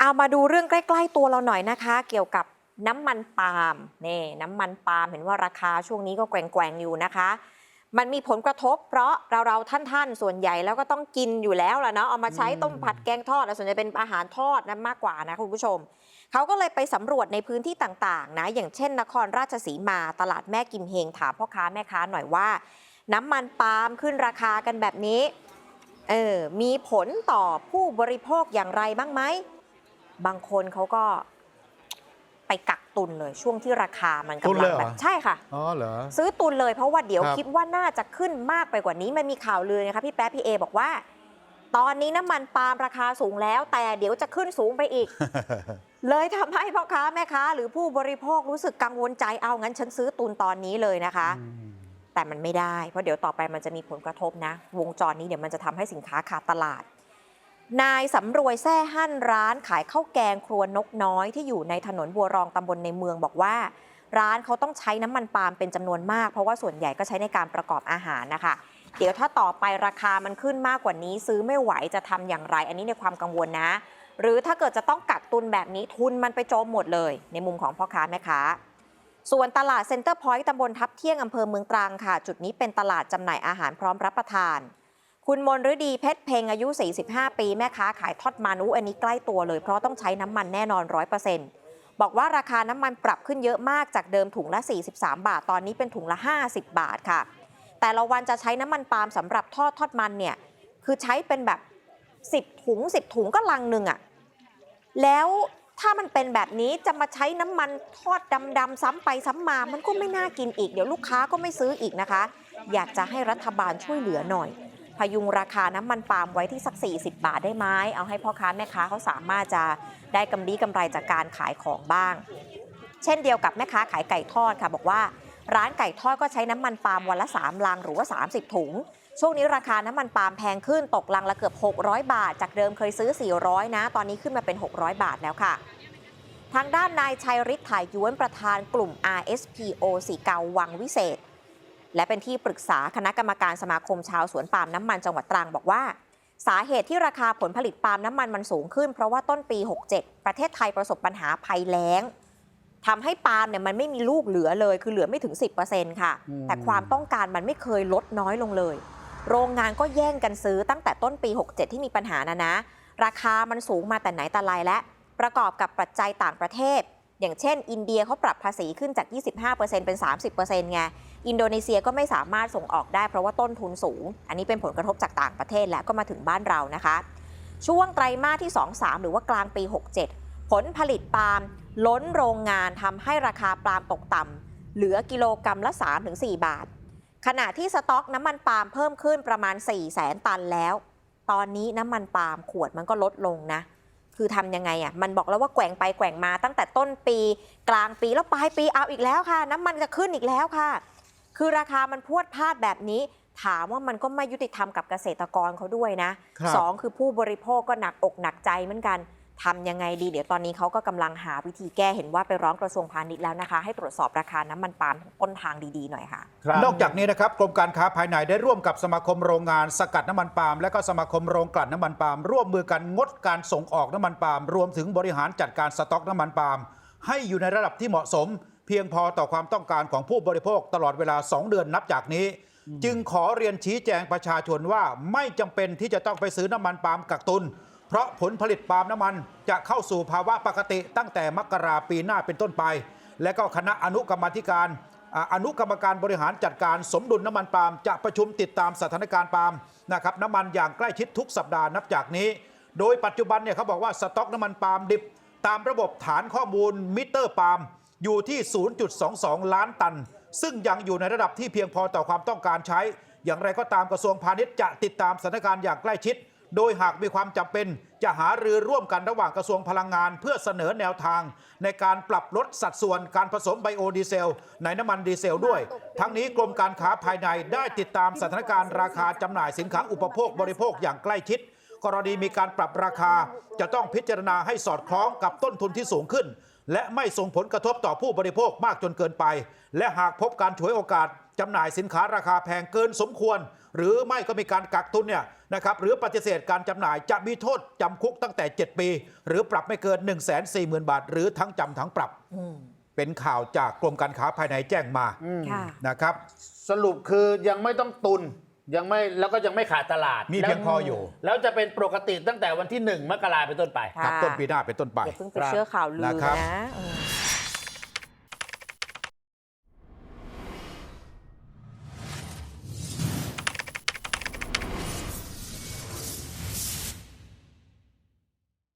เอามาดูเรื่องใกล้ๆตัวเราหน่อยนะคะ เกี่ยวกับน้ำมันปาล์มนี่น้ำมันปาล์มเห็นว่าราคาช่วงนี้ก็แกว่งๆอยู่นะคะ มันมีผลกระทบ เพราะเราเราๆท่านๆส่วนใหญ่แล้วก็ต้องกินอยู่แล้วล่ะเนาะเอามาใช้ต้มผัดแกงทอดแล้วส่วนใหญ่เป็นอาหารทอดนะมากกว่านะคุณผู้ชมเขาก็เลยไปสำรวจในพื้นที่ต่างๆ นะ อย่างเช่น นครราชสีมาตลาดแม่กิมเฮงถามพ่อค้าแม่ค้าหน่อยว่า น้ำมันปาล์มขึ้นราคากันแบบนี้เออมีผลต่อผู้บริโภคอย่างไรบ้างไหม บางคนเขาก็ไปกักตุนเลยช่วงที่ราคามันตุนกำเลลัยงเหรอแบบใช่ค่ะ อ๋อเหรอ ซื้อตุนเลยเพราะว่าเดี๋ยวครับ คิดว่าน่าจะขึ้นมากไปกว่านี้ มันมีข่าวลือนะคะพี่แป๊ะพี่เอบอกว่า ตอนนี้น้ำมันปาล์มราคาสูงแล้ว แต่เดี๋ยวจะขึ้นสูงไปอีก เลยทำให้พ่อค้าแม่ค้า หรือผู้บริโภครู้สึกกังวลใจเอางั้นฉันซื้อตุนตอนนี้เลยนะคะแต่มันไม่ได้ เพราะเดี๋ยวต่อไปมันจะมีผลกระทบนะ วงจรนี้เดี๋ยวมันจะทำให้สินค้าขาดตลาด นายสำรวยแซ่หั่นร้านขายข้าวแกงครัวนกน้อยที่อยู่ในถนนบัวรองตำบลในเมืองบอกว่า ร้านเขาต้องใช้น้ำมันปาล์มเป็นจำนวนมาก เพราะว่าส่วนใหญ่ก็ใช้ในการประกอบอาหารนะคะ เดี๋ยวถ้าต่อไปราคามันขึ้นมากกว่านี้ ซื้อไม่ไหวจะทำอย่างไร อันนี้ในความกังวลนะ หรือถ้าเกิดจะต้องกักตุนแบบนี้ทุนมันไปโจมหมดเลย ในมุมของพ่อค้าแม่ค้าส่วนตลาดเซ็นเตอร์พอยต์ตำบลทับเที่ยงอำเภอเมืองตรังค่ะ จุดนี้เป็นตลาดจำหน่ายอาหารพร้อมรับประทาน คุณมนฤดีเพชรเพ็งอายุ 45 ปีแม่ค้าขายทอดมันอุอันนี้ใกล้ตัวเลยเพราะต้องใช้น้ำมันแน่นอน 100%บอกว่าราคาน้ำมันปรับขึ้นเยอะมากจากเดิมถุงละ 43 บาท ตอนนี้เป็นถุงละ 50 บาทค่ะ แต่ละวันจะใช้น้ำมันปาล์มสำหรับทอดทอดมันเนี่ยคือใช้เป็นแบบ 10 ถุง 10 ถุงก็ลังหนึ่งอะแล้วถ้ามันเป็นแบบนี้จะมาใช้น้ำมันทอดดำๆซ้ำไปซ้ำมา มันก็ไม่น่ากินอีก เดี๋ยวลูกค้าก็ไม่ซื้ออีกนะคะ อยากจะให้รัฐบาลช่วยเหลือหน่อย พยุงราคาน้ำมันปาล์มไว้ที่สัก 40 บาทได้ไหมเอาให้พ่อค้าแม่ค้าเขาสามารถจะได้กำไรกำไรจากการขายของบ้าง เช่นเดียวกับแม่ค้าขายไก่ทอดค่ะ บอกว่าร้านไก่ทอดก็ใช้น้ำมันปาล์มวันละ 3 ลังหรือว่า 30 ถุง ช่วงนี้ราคาน้ำมันปาล์มแพงขึ้นตกลังละเกือบ 600 บาท จากเดิมเคยซื้อ 400 นะ ตอนนี้ขึ้นมาเป็น 600 บาทแล้วค่ะ ทางด้านนายชัยฤทธิ์ถ่ายย้วนประธานกลุ่ม RSPO สีเกาวังวิเศษ และเป็นที่ปรึกษาคณะกรรมการสมาคมชาวสวนปาล์มน้ำมันจังหวัดตรังบอกว่า สาเหตุที่ราคาผลผลิตปาล์มน้ำมันมันสูงขึ้น เพราะว่าต้นปี 67 ประเทศไทยประสบปัญหาภัยแล้งทำให้ปาล์มเนี่ยมันไม่มีลูกเหลือเลยคือเหลือไม่ถึง 10%ค่ะอืมแต่ความต้องการมันไม่เคยลดน้อยลงเลย โรงงานก็แย่งกันซื้อตั้งแต่ต้นปี 67 ที่มีปัญหานะนะ ราคามันสูงมาแต่ไหนแต่ไรและ ประกอบกับปัจจัยต่างประเทศ อย่างเช่น อินเดียเขาปรับภาษีขึ้นจาก 25%เป็น 30%ไง อินโดนีเซียก็ไม่สามารถส่งออกได้เพราะว่าต้นทุนสูง อันนี้เป็นผลกระทบจากต่างประเทศและก็มาถึงบ้านเรานะคะ ช่วงไตรมาสที่ 2-3 หรือว่ากลางปี 67 ผลผลิตปาล์มล้นโรงงานทำให้ราคาปาล์มตกต่ำเหลือกิโลกรัมละ 3-4 บาท ขณะที่สต็อกน้ำมันปาล์มเพิ่มขึ้นประมาณ 4 0 0แสนตันแล้ว ตอนนี้น้ำมันปาล์มขวดมันก็ลดลงนะ คือทำยังไงอะมันบอกแล้วว่าแกว่งไปแกว่งมาตั้งแต่ต้นปีกลางปีแล้วปลายปีเอาอีกแล้วค่ะ น้ำมันจะขึ้นอีกแล้วค่ะ คือราคามันพรวดพลาดแบบนี้ ถามว่ามันก็ไม่ยุติธรรมกับเกษตรกรเขาด้วยนะครับสองคือผู้บริโภคก็หนักอกหนักใจเหมือนกัน ทำยังไงดี เดี๋ยวตอนนี้เขาก็กำลังหาวิธีแก้เห็นว่าไปร้องกระทรวงพาณิชย์แล้วนะคะ ให้ตรวจสอบราคาน้ำมันปาล์มต้นทางดีๆหน่อยค่ะ นอกจากนี้นะครับกรมการค้าภายในได้ร่วมกับสมาคมโรงงานสกัดน้ำมันปาล์มและก็สมาคมโรงกลั่นน้ำมันปาล์มร่วมมือกันงดการส่งออกน้ำมันปาล์มรวมถึงบริหารจัดการสต็อกน้ำมันปาล์มให้อยู่ในระดับที่เหมาะสม เพียงพอต่อความต้องการของผู้บริโภคตลอดเวลา 2 เดือนนับจากนี้ จึงขอเรียนชี้แจงประชาชนว่าไม่จำเป็นที่จะต้องไปซื้อน้ำมันปาล์มกักตุน เพราะผลผลิตปาล์มน้ำมันจะเข้าสู่ภาวะปกติตั้งแต่มกราปีหน้าเป็นต้นไป และก็คณะอนุกรรมธิการอนุกรรมการบริหารจัดการสมดุลน้ำมันปาล์มจะประชุมติดตามสถานการณ์ปาล์มนะครับน้ำมันอย่างใกล้ชิดทุกสัปดาห์นับจากนี้ โดยปัจจุบันเนี่ยเขาบอกว่าสต็อกน้ำมันปาล์มดิบ ตามระบบฐานข้อมูลมิเตอร์ปาล์มอยู่ที่ 0.22 ล้านตัน ซึ่งยังอยู่ในระดับที่เพียงพอต่อความต้องการใช้ อย่างไรก็ตามกระทรวงพาณิชย์จะติดตามสถานการณ์อย่างใกล้ชิด โดยหากมีความจำเป็นจะหารือร่วมกันระหว่างกระทรวงพลังงาน เพื่อเสนอแนวทาง ในการปรับลดสัดส่วนการผสมไบโอดีเซล ในน้ำมันดีเซลด้วย ทั้งนี้กรมการค้าภายในได้ติดตามสถานการณ์ราคาจำหน่ายสินค้าอุปโภคบริโภคอย่างใกล้ชิด กรณีมีการปรับราคาจะต้องพิจารณาให้สอดคล้องกับต้นทุนที่สูงขึ้น และไม่ส่งผลกระทบต่อผู้บริโภคมากจนเกินไป และหากพบการฉวยโอกาสจำหน่ายสินค้าราคาแพงเกินสมควร หรือไม่ก็มีการกักตุนเนี่ยนะครับหรือปฏิเสธการจำหน่ายจะมีโทษจำคุกตั้งแต่ 7 ปี หรือปรับไม่เกิน 1 4 0 0 0 0 บาท หรือทั้งจำทั้งปรับอืมเป็นข่าวจากกรมการค้าภายในแจ้งมาอืมค่ะนะครับ สรุปคือยังไม่ต้องตุน ยังไม่แล้วก็ยังไม่ขาดตลาดมีเพียงพออยู่ แล้วจะเป็นปกติตั้งแต่วันที่หนึ่งมกราเป็นต้นไปค่ะครับ ต้นปีหน้าเป็นต้นไปอย่าเพิ่งไปเชื่อข่าวลือนะครับนะอืม